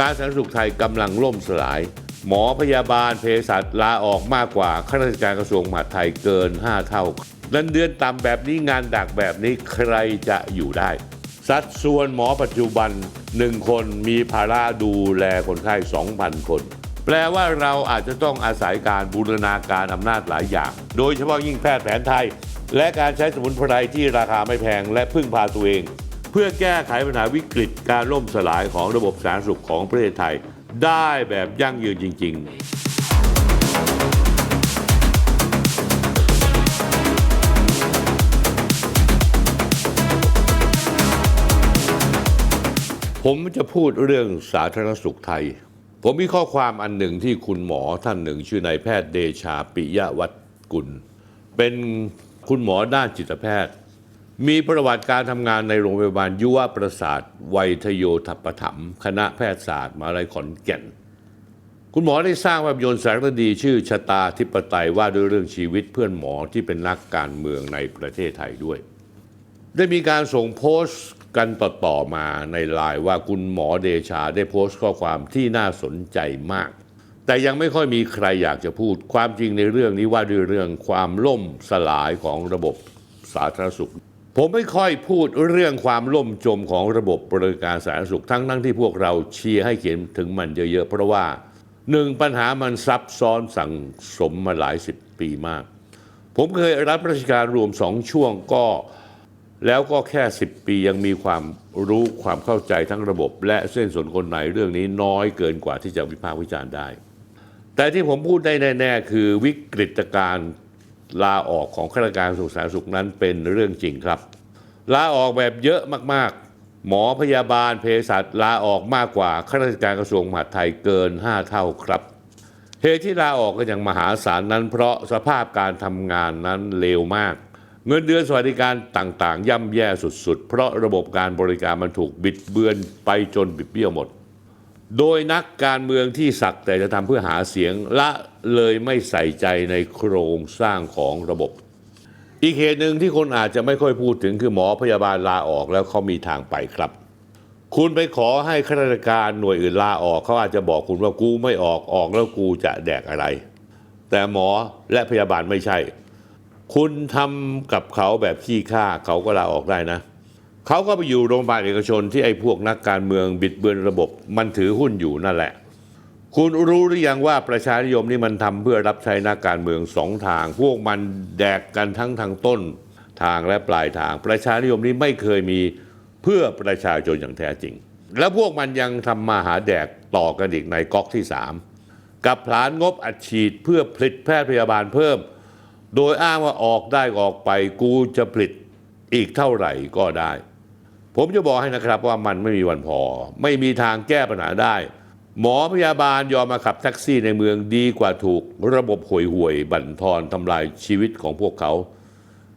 การสาธารณสุขไทยกำลังล่มสลาย หมอพยาบาลเภสัชลาออกมากกว่าข้าราชการกระทรวงมหาดไทยเกิน 5 เท่าเงินเดือนต่ำแบบนี้งานดักแบบนี้ใครจะอยู่ได้ สัดส่วนหมอปัจจุบัน1คนมีภาระดูแลคนไข้ 2,000 คน แปลว่าเราอาจจะต้องอาศัยการบูรณาการอำนาจหลายอย่าง โดยเฉพาะยิ่งแพทย์แผนไทย และการใช้สมุนไพรที่ราคาไม่แพงและพึ่งพาตัวเอง เพื่อแก้ไขปัญหาวิกฤตการล่มสลายของระบบสาธารณสุขของประเทศไทย ได้แบบยั่งยืนจริง ๆผมจะพูดเรื่องสาธารณสุขไทย ผมมีข้อความอันหนึ่งที่คุณหมอท่านหนึ่ง ชื่อนายแพทย์เดชาปิยวัตรกุล เป็นคุณหมอด้านจิตแพทย์ มีประวัติการทำงานในโรงพยาบาลยุวประสาทไวยทโยธปถัมคณะแพทยศาสตร์มหาลัยขอนแก่น คุณหมอได้สร้างภาพยนตร์สารคดีชื่อชะตาธิปไตยว่าด้วยเรื่องชีวิตเพื่อนหมอที่เป็นนักการเมืองในประเทศไทยด้วย ได้มีการส่งโพสต์กันต่อๆมาในไลน์ว่าคุณหมอเดชาได้โพสต์ข้อความที่น่าสนใจมาก แต่ยังไม่ค่อยมีใครอยากจะพูดความจริงในเรื่องนี้ว่าด้วยเรื่องความล่มสลายของระบบสาธารณสุข ผมไม่ค่อยพูดเรื่องความล่มจมของระบบบริการสาธารณสุขทั้งทั้งที่พวกเราเชียร์ให้เขียนถึงมันเยอะๆ เพราะว่าหนึ่งปัญหามันซับซ้อนสั่งสมมาหลายสิบปีมาก ผมเคยรับราชการรวมสองช่วงก็แล้วก็แค่ 10 ปียังมีความรู้ความเข้าใจทั้งระบบ และเส้นสนคนไหนเรื่องนี้น้อยเกินกว่าที่จะวิพากษ์วิจารณ์ได้ แต่ที่ผมพูดได้แน่ ๆ คือวิกฤตการณ์ ลาออกของข้าราชการสุขสาธารณสุขนั้นเป็นเรื่องจริงครับ ลาออกแบบเยอะมากๆ หมอพยาบาลเภสัชลาออกมากกว่าข้าราชการกระทรวงมหาดไทยเกิน 5 เท่าครับเหตุที่ลาออกก็ยังมหาศาลนั้น เพราะสภาพการทำงานนั้นเลวมาก เงินเดือนสวัสดิการต่างๆ ย่ำแย่สุดๆ เพราะระบบการบริการมันถูกบิดเบือนไปจนบิดเบี้ยวหมด โดยนักการเมืองที่สักแต่จะทำเพื่อหาเสียงละเลยไม่ใส่ใจในโครงสร้างของระบบ อีกเหตุหนึ่งที่คนอาจจะไม่ค่อยพูดถึงคือหมอพยาบาลลาออกแล้วเขามีทางไปครับ คุณไปขอให้ข้าราชการหน่วยอื่นลาออกเขาอาจจะบอกคุณว่ากูไม่ออกออกแล้วกูจะแดกอะไร แต่หมอและพยาบาลไม่ใช่ คุณทำกับเขาแบบขี้ข้าเขาก็ลาออกได้นะ เขาก็ไปอยู่โรงพยาบาลเอกชนที่ไอ้พวกนักการเมืองบิดเบือนระบบ มันถือหุ้นอยู่นั่นแหละ คุณรู้หรือยังว่าประชานิยมนี่มันทำเพื่อรับใช้นักการเมืองสองทาง พวกมันแดกกันทั้งทางต้นทางและปลายทาง ประชานิยมนี่ไม่เคยมีเพื่อประชาชนอย่างแท้จริง แล้วพวกมันยังทำมาหาแดกต่อกันอีกในก๊อกที่สามกับผลานงบอัดฉีดเพื่อผลิตแพทย์พยาบาลเพิ่ม โดยอ้างว่าออกได้ออกไปกูจะผลิตอีกเท่าไหร่ก็ได้ ผมจะบอกให้นะครับว่ามันไม่มีวันพอ ไม่มีทางแก้ปัญหาได้ หมอพยาบาลยอมมาขับแท็กซี่ในเมืองดีกว่าถูกระบบห่วยห่วยๆบั่นทอนทำลายชีวิตของพวกเขา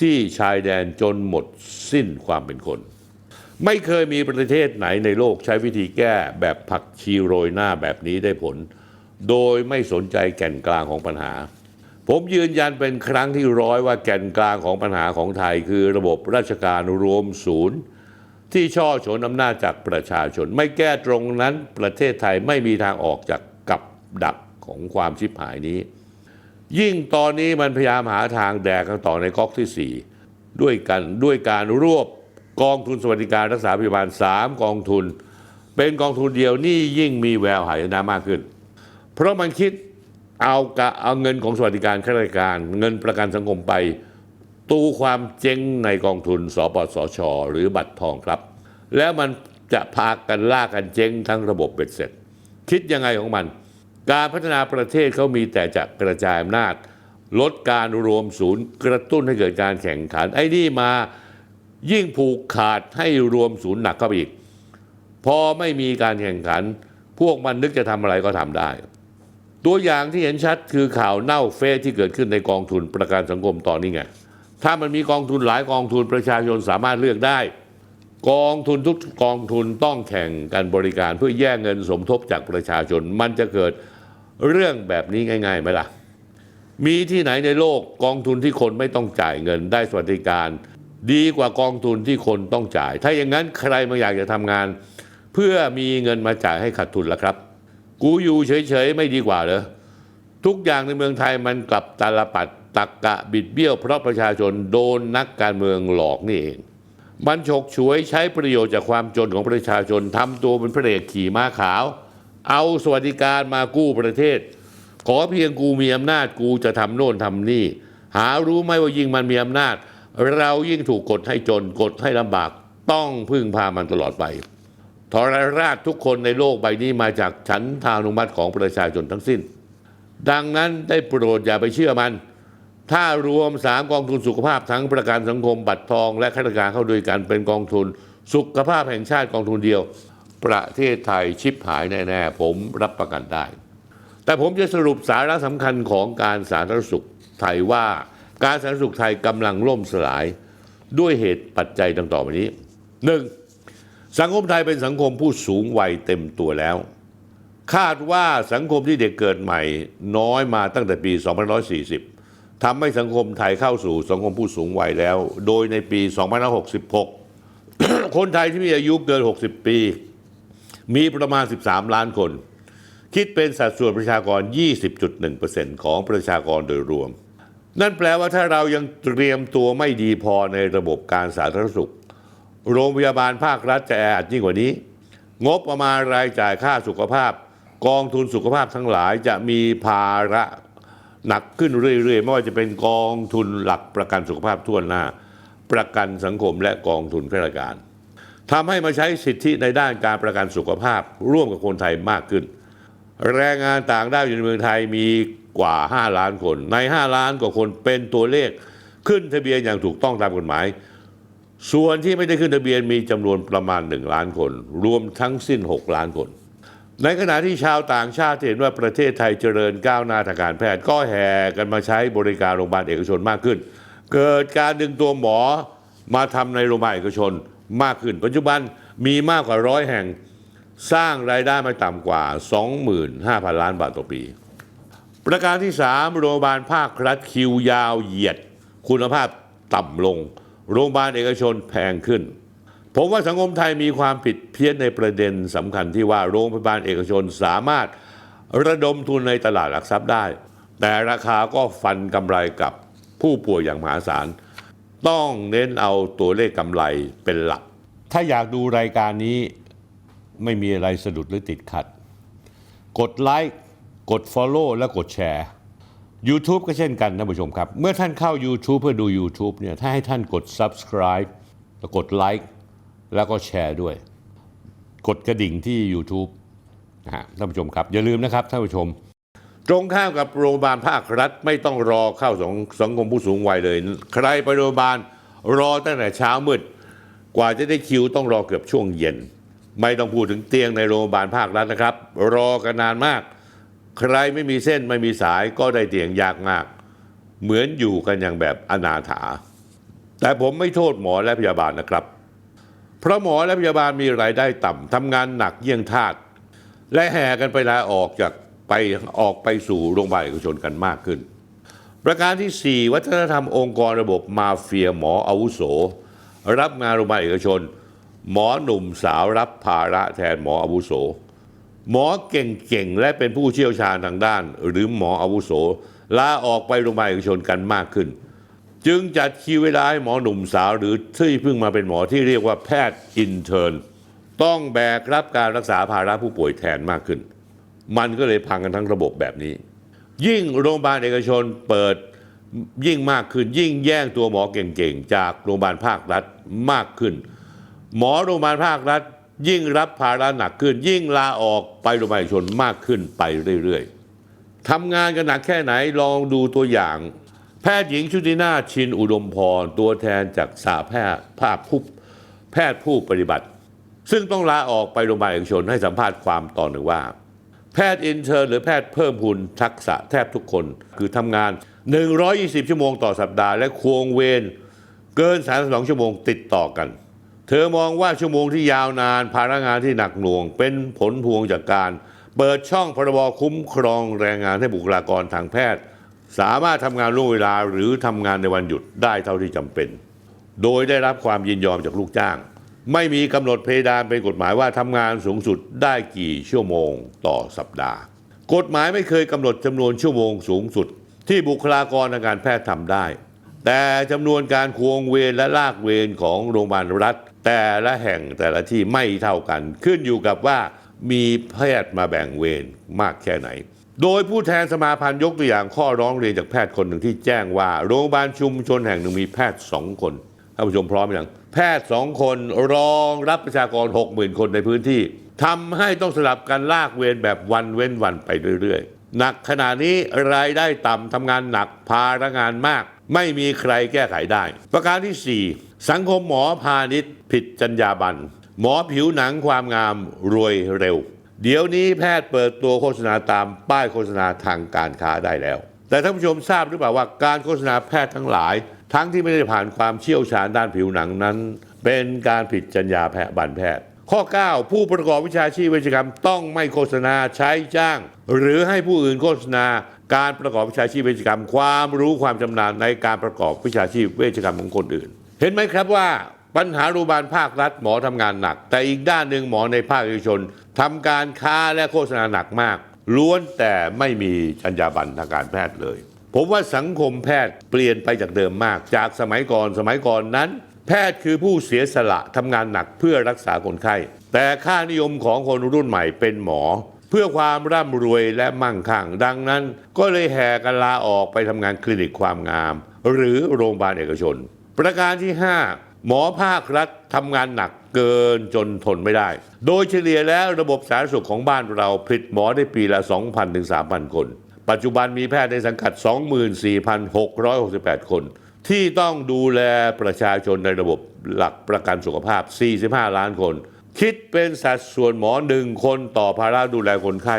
ที่ชายแดนจนหมดสิ้นความเป็นคน ไม่เคยมีประเทศไหนในโลกใช้วิธีแก้แบบผักชีโรยหน้าแบบนี้ได้ผล โดยไม่สนใจแก่นกลางของปัญหาผมยืนยันเป็นครั้งที่ร้อยว่าแก่นกลางของปัญหาของไทย คือระบบราชการรวมศูนย์ ที่ช่อชนอำนาจจากประชาชน ไม่แก้ตรงนั้นประเทศไทยไม่มีทางออกจากกับดักของความชิบหายนี้ ยิ่งตอนนี้มันพยายามหาทางแดกกันต่อในก๊อกที่ 4 ด้วยกันด้วยการรวบกองทุนสวัสดิการรักษาพยาบาล 3 กองทุน เป็นกองทุนเดียวนี่ยิ่งมีแววหายนะมากขึ้น เพราะมันคิดเอากะเอาเงินของสวัสดิการข้าราชการ เงินประกันสังคมไป ตูความเจ๊งในกองทุนสปสช หรือบัตรทองครับ แล้วมันจะพากันล่ากันเจ๊งทั้งระบบเบ็ดเสร็จ คิดยังไงของมัน การพัฒนาประเทศเขามีแต่จะกระจายอำนาจ ลดการรวมศูนย์กระตุ้นให้เกิดการแข่งขัน ไอ้นี่มายิ่งผูกขาดให้รวมศูนย์หนักเข้าไปอีก พอไม่มีการแข่งขัน พวกมันนึกจะทำอะไรก็ทำได้ ตัวอย่างที่เห็นชัดคือข่าวเน่าเฟซที่เกิดขึ้นในกองทุนประกันสังคมตอนนี้ไง ถ้ามันมีกองทุนหลายกองทุนประชาชนสามารถเลือกได้ กองทุนทุกกองทุนต้องแข่งกันบริการเพื่อแย่งเงินสมทบจากประชาชน มันจะเกิดเรื่องแบบนี้ง่ายๆไหมล่ะ มีที่ไหนในโลกกองทุนที่คนไม่ต้องจ่ายเงินได้สวัสดิการ ดีกว่ากองทุนที่คนต้องจ่าย ถ้าอย่างนั้นใครมาอยากจะทำงาน เพื่อมีเงินมาจ่ายให้ขาดทุนล่ะครับ กูอยู่เฉยๆไม่ดีกว่าเหรอทุกอย่างในเมืองไทยมันกลับตาลปัด ตักกะบิดเบี้ยวเพราะประชาชนโดนนักการเมืองหลอกนี่เองมันฉกฉวยใช้ประโยชน์จากความจนของประชาชนทำตัวเป็นพระเอกขี่ม้าขาว เอาสวัสดิการมากู้ประเทศ ขอเพียงกูมีอำนาจกูจะทำโน่นทำนี่ หารู้ไหมว่ายิ่งมันมีอำนาจ เรายิ่งถูกกดให้จนกดให้ลำบากต้องพึ่งพามันตลอดไปทรราชทุกคนในโลกใบนี้มาจากฉันทานุมัติของประชาชนทั้งสิ้น ดังนั้นได้โปรดอย่าไปเชื่อมัน ถ้ารวมสามกองทุนสุขภาพทั้งประกันสังคมบัตรทอง และข้าราชการเข้าด้วยกันเป็นกองทุน สุขภาพแห่งชาติกองทุนเดียว ประเทศไทยชิบหายแน่ๆผมรับประกันได้ แต่ผมจะสรุปสาระสำคัญของการสาธารณสุขไทยว่า การสาธารณสุขไทยกำลังล่มสลายด้วยเหตุปัจจัยดังต่อไปนี้หนึ่งสังคมไทยเป็นสังคมผู้สูงวัยเต็มตัวแล้ว คาดว่าสังคมที่เด็กเกิดใหม่น้อยมาตั้งแต่ปี 2540 ทำให้สังคมไทยเข้าสู่สังคมผู้สูงวัยแล้ว โดยในปี2566 คนไทยที่มีอายุเกิน 60 ปี มีประมาณ 13 ล้านคน คิดเป็นสัดส่วนประชากร 20.1%ของประชากรโดยรวม นั่นแปลว่าถ้าเรายังเตรียมตัวไม่ดีพอในระบบการสาธารณสุข โรงพยาบาลภาครัฐจะแออัดยิ่งกว่านี้ งบประมาณรายจ่ายค่าสุขภาพ กองทุนสุขภาพทั้งหลายจะมีภาระ หนักขึ้นเรื่อยๆ ไม่ว่าจะเป็นกองทุนหลักประกันสุขภาพทั่วหน้า ประกันสังคมและกองทุนข้าราชการทำให้มาใช้สิทธิในด้านการประกันสุขภาพร่วมกับคนไทยมากขึ้น แรงงานต่างด้าวอยู่ในเมืองไทยมีกว่า 5 ล้านคน ใน 5 ล้านกว่าคนเป็นตัวเลขขึ้นทะเบียนอย่างถูกต้องตามกฎหมาย ส่วนที่ไม่ได้ขึ้นทะเบียนมีจำนวนประมาณ 1 ล้านคน รวมทั้งสิ้น 6 ล้านคน ในขณะที่ชาวต่างชาติเห็นว่าประเทศไทยเจริญก้าวหน้าทางการแพทย์ก็แห่กันมาใช้บริการโรงพยาบาลเอกชนมากขึ้น เกิดการดึงตัวหมอมาทำในโรงพยาบาลเอกชนมากขึ้น ปัจจุบันมีมากกว่าร้อยแห่งสร้างรายได้ไม่ต่ำกว่า 25,000 ล้านบาทต่อปี ประการที่ 3 โรงพยาบาลภาครัฐคิวยาวเหยียด คุณภาพต่ำลง โรงพยาบาลเอกชนแพงขึ้น ผมว่าสังคมไทยมีความผิดเพี้ยนในประเด็นสำคัญที่ว่าโรงพยาบาลเอกชนสามารถระดมทุนในตลาดหลักทรัพย์ได้ แต่ราคาก็ฟันกำไรกับผู้ป่วยอย่างมหาศาล ต้องเน้นเอาตัวเลขกำไรเป็นหลัก ถ้าอยากดูรายการนี้ไม่มีอะไรสะดุดหรือติดขัด กดไลค์กด Follow และกดแชร์ YouTube ก็เช่นกันท่านผู้ชมครับ เมื่อท่านเข้า YouTube เพื่อดู YouTube เนี่ยถ้าให้ท่านกด Subscribe แล้วกดไลค์ แล้วก็แชร์ด้วย กดกระดิ่งที่ YouTube นะฮะท่านผู้ชมครับ อย่าลืมนะครับท่านผู้ชม ตรงข้ามกับโรงพยาบาลภาครัฐไม่ต้องรอเข้าสังสังคมผู้สูงวัยเลย ใครไปโรงพยาบาลรอตั้งแต่เช้ามืด กว่าจะได้คิวต้องรอเกือบช่วงเย็น ไม่ต้องพูดถึงเตียงในโรงพยาบาลภาครัฐนะครับ รอกันนานมาก ใครไม่มีเส้นไม่มีสายก็ได้เตียงยากมาก เหมือนอยู่กันอย่างแบบอนาถา แต่ผมไม่โทษหมอและพยาบาลนะครับ เพราะหมอและพยาบาลมีรายได้ต่ำทำงานหนักเยี่ยงทาสและแห่กันไปลาออกจากไปออกไปสู่โรงพยาบาลเอกชนกันมากขึ้น ประการที่ 4 วัฒนธรรมองค์กรระบบมาเฟียหมออาวุโส รับงานโรงพยาบาลเอกชน หมอหนุ่มสาวรับภาระแทนหมออาวุโส หมอเก่งๆ และเป็นผู้เชี่ยวชาญทางด้าน หรือหมออาวุโสลาออกไปโรงพยาบาลเอกชนกันมากขึ้น จึงจัดคิวเวลาให้หมอหนุ่มสาวหรือที่เพิ่งมาเป็นหมอที่เรียกว่าแพทย์อินเทอร์นต้องแบกรับการรักษาภาระผู้ป่วยแทนมากขึ้น มันก็เลยพังกันทั้งระบบแบบนี้ ยิ่งโรงพยาบาลเอกชนเปิดยิ่งมากขึ้น ยิ่งแย่งตัวหมอเก่งๆ จากโรงพยาบาลภาครัฐมากขึ้น หมอโรงพยาบาลภาครัฐ ยิ่งรับภาระหนักขึ้น ยิ่งลาออกไปโรงพยาบาลเอกชนมากขึ้นไปเรื่อยๆทำงานกันหนักแค่ไหนลองดูตัวอย่าง แพทย์หญิงชุตินาชินอุดมพร ตัวแทนจากสาแพทย์ภาคผู้แพทย์ผู้ปฏิบัติ ซึ่งต้องลาออกไปโรงพยาบาลเอกชนให้สัมภาษณ์ความตอนหนึ่งว่า แพทย์อินเทอร์หรือแพทย์เพิ่มพูนทักษะแทบทุกคน คือทำงาน 120 ชั่วโมงต่อสัปดาห์และควงเวรเกิน 32 ชั่วโมงติดต่อกัน เธอมองว่าชั่วโมงที่ยาวนานภาระงานที่หนักหน่วง เป็นผลพวงจากการ เปิดช่องพรบคุ้มครองแรงงานให้บุคลากรทางแพทย์ สามารถทำงานล่วงเวลาหรือทำงานในวันหยุดได้เท่าที่จำเป็น โดยได้รับความยินยอมจากลูกจ้าง ไม่มีกำหนดเพดานเป็นกฎหมายว่าทำงานสูงสุดได้กี่ชั่วโมงต่อสัปดาห์ กฎหมายไม่เคยกำหนดจำนวนชั่วโมงสูงสุด ที่บุคลากรทางการแพทย์ทำได้ แต่จำนวนการควงเวรและลากเวรของโรงพยาบาลรัฐ แต่ละแห่งแต่ละที่ไม่เท่ากัน ขึ้นอยู่กับว่ามีแพทย์มาแบ่งเวรมากแค่ไหน โดยผู้แทนสมาพันธ์ยกตัวอย่างข้อร้องเรียนจากแพทย์คนหนึ่งที่แจ้งว่า โรงพยาบาลชุมชนแห่งหนึ่งมีแพทย์สองคนท่านผู้ชมพร้อมหรือยังแพทย์สองคนรองรับประชากร 60,000 คนในพื้นที่ทำให้ต้องสลับกันลากเวรแบบวันเว้นวันไปเรื่อยๆ หนักขนาดนี้รายได้ต่ำทำงานหนักภาระงานมาก ไม่มีใครแก้ไขได้ ประการที่ 4 สังคมหมอพาณิชย์ผิดจรรยาบรรณหมอผิวหนังความงามรวยเร็ว เดี๋ยวนี้แพทย์เปิดตัวโฆษณาตามป้ายโฆษณาทางการค้าได้แล้ว แต่ท่านผู้ชมทราบหรือเปล่าว่าการโฆษณาแพทย์ทั้งหลาย ทั้งที่ไม่ได้ผ่านความเชี่ยวชาญด้านผิวหนังนั้น เป็นการผิดจรรยาแพทย์บันแพทย์ ข้อ 9 ผู้ประกอบวิชาชีพเวชกรรมต้องไม่โฆษณาใช้จ้าง หรือให้ผู้อื่นโฆษณาการประกอบวิชาชีพเวชกรรม ความรู้ความชำนาญในการประกอบวิชาชีพเวชกรรมของคนอื่น เห็นไหมครับว่า ปัญหาโรงพยาบาลภาครัฐหมอทำงานหนัก แต่อีกด้านหนึ่งหมอในภาคเอกชนทำการค้าและโฆษณาหนักมาก ล้วนแต่ไม่มีจรรยาบรรณทางการแพทย์เลย ผมว่าสังคมแพทย์เปลี่ยนไปจากเดิมมาก จากสมัยก่อนสมัยก่อนนั้น แพทย์คือผู้เสียสละทำงานหนักเพื่อรักษาคนไข้ แต่ค่านิยมของคนรุ่นใหม่เป็นหมอ เพื่อความร่ำรวยและมั่งคั่งดังนั้น ก็เลยแห่กันลาออกไปทำงานคลินิกความงาม หรือโรงพยาบาลเอกชน ประการที่ 5 หมอภาครัฐทำงานหนักเกินจนทนไม่ได้ โดยเฉลี่ยแล้วระบบสาธารณสุขของบ้านเราผลิตหมอได้ปีละ 2,000 ถึง 3,000 คน ปัจจุบันมีแพทย์ในสังกัด 24,668 คน ที่ต้องดูแลประชาชนในระบบหลักประกันสุขภาพ 45 ล้านคน คิดเป็นสัดส่วนหมอหนึ่งคนต่อภาระดูแลคนไข้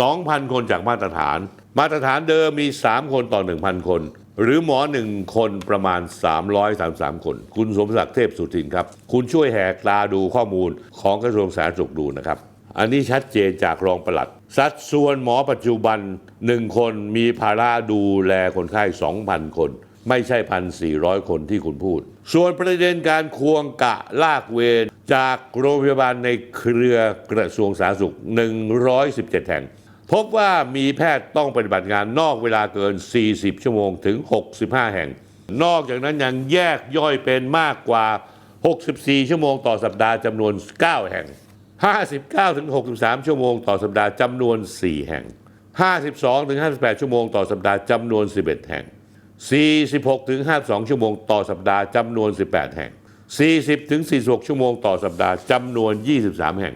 2,000 คนจากมาตรฐาน มาตรฐานเดิมมี 3 คนต่อ 1,000 คน หรือหมอหนึ่งคนประมาณ 333 คน คุณสมศักดิ์เทพสุทินครับ คุณช่วยแหกตาดูข้อมูลของกระทรวงสาธารณสุขดูนะครับ อันนี้ชัดเจนจากรองปลัด สัดส่วนหมอปัจจุบัน 1 คนมีภาระดูแลคนไข้ 2,000 คน ไม่ใช่ 1,400 คนที่คุณพูด ส่วนประเด็นการควงกะลากเวรจากโรงพยาบาลในเครือกระทรวงสาธารณสุข 117 แห่ง พบว่ามีแพทย์ต้องปฏิบัติงานนอกเวลาเกิน 40 ชั่วโมงถึง 65 แห่ง นอกจากนั้นยังแยกย่อยเป็นมากกว่า 64 ชั่วโมงต่อสัปดาห์จำนวน 9 แห่ง 59-63 ชั่วโมงต่อสัปดาห์จำนวน 4 แห่ง 52-58 ชั่วโมงต่อสัปดาห์จำนวน 11 แห่ง 46-52 ชั่วโมงต่อสัปดาห์จำนวน 18 แห่ง 40-46 ชั่วโมงต่อสัปดาห์จำนวน 23 แห่ง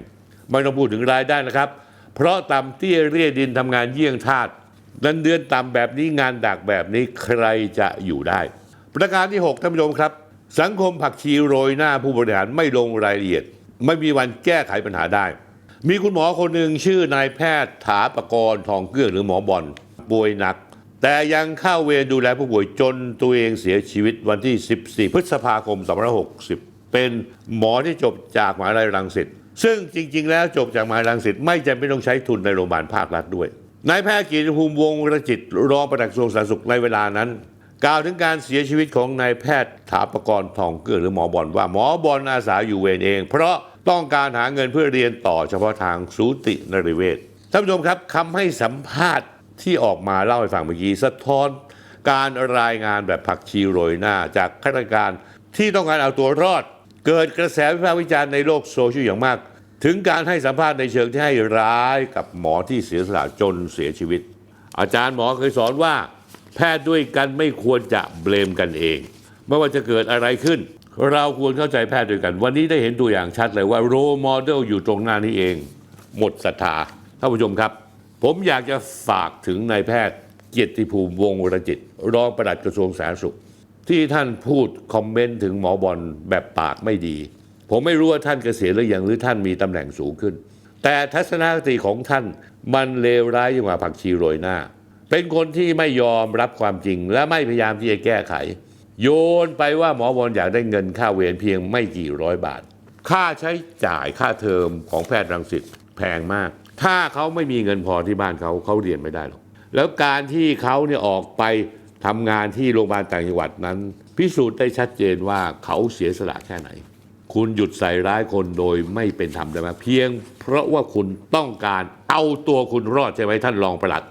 ไม่ต้องพูดถึงรายได้นะครับ เพราะต่ำเตี้ยเรียดินทำงานเยี่ยงทาสเงินเดือนต่ำแบบนี้งานดักแบบนี้ใครจะอยู่ได้ ประการที่ 6 ท่านผู้ชมครับ สังคมผักชีโรยหน้าผู้บริหารไม่ลงรายละเอียด ไม่มีวันแก้ไขปัญหาได้ มีคุณหมอคนหนึ่งชื่อนายแพทย์ถาปกรณ์ทองเกลือหรือหมอบอลป่วยหนัก แต่ยังเข้าเวรดูแลผู้ป่วยจนตัวเองเสียชีวิตวันที่ 14 พฤษภาคม 2560 เป็นหมอที่จบจากมหาวิทยาลัยรังสิต ซึ่งจริง ๆ แล้วจบจากมหายาลัยรังสิตไม่จำเป็นต้องใช้ทุนในโรงพยาบาลภาครัฐด้วยนายแพทย์กิติภูมิวงศ์รจิตรองปลัดกระทรวงสาธารณสุขในเวลานั้น กล่าวถึงการเสียชีวิตของนายแพทย์ถาปกรณ์ทองเกลือหรือหมอบอลว่าหมอบอลอาสาอยู่เวรเอง เพราะต้องการหาเงินเพื่อเรียนต่อเฉพาะทางสูตินริเวศท่านผู้ชมครับคำให้สัมภาษณ์ที่ออกมาเล่าให้ฟังเมื่อกี้สะท้อนการรายงานแบบผักชีโรยหน้าจากข้าราชการที่ต้องการเอาตัวรอด เกิดกระแสวิพากษ์วิจารณ์ในโลกโซเชียลอย่างมาก ถึงการให้สัมภาษณ์ในเชิงที่ให้ร้ายกับหมอที่เสียสละจนเสียชีวิต อาจารย์หมอเคยสอนว่า แพทย์ด้วยกันไม่ควรจะเบลมกันเอง ไม่ว่าจะเกิดอะไรขึ้น เราควรเข้าใจแพทย์ด้วยกัน วันนี้ได้เห็นตัวอย่างชัดเลยว่าโรโมเดลอยู่ตรงหน้านี้เอง หมดศรัทธาท่านผู้ชมครับ ผมอยากจะฝากถึงนายแพทย์เกียรติภูมิวงวรจิต รองปลัดกระทรวงสาธารณสุข ที่ท่านพูดคอมเมนต์ถึงหมอบอลแบบปากไม่ดี ผมไม่รู้ว่าท่านเกษียณหรือยังหรือท่านมีตำแหน่งสูงขึ้น แต่ทัศนคติของท่านมันเลวร้ายยิ่งกว่าผักชีโรยหน้า เป็นคนที่ไม่ยอมรับความจริง และไม่พยายามที่จะแก้ไข โยนไปว่าหมอบอลอยากได้เงินค่าเวรเพียงไม่กี่ร้อยบาท ค่าใช้จ่ายค่าเทอมของแพทย์รังสิตแพงมาก ถ้าเขาไม่มีเงินพอที่บ้านเขาเขาเรียนไม่ได้หรอกแล้วการที่เขาเนี่ยออกไป ทำงานที่โรงพยาบาลต่างจังหวัดนั้น พิสูจน์ได้ชัดเจนว่าเขาเสียสละแค่ไหน คุณหยุดใส่ร้ายคนโดยไม่เป็นธรรมได้ไหมเพียง เพราะว่าคุณต้องการเอาตัวคุณรอดใช่ไหมท่านรองประหลัด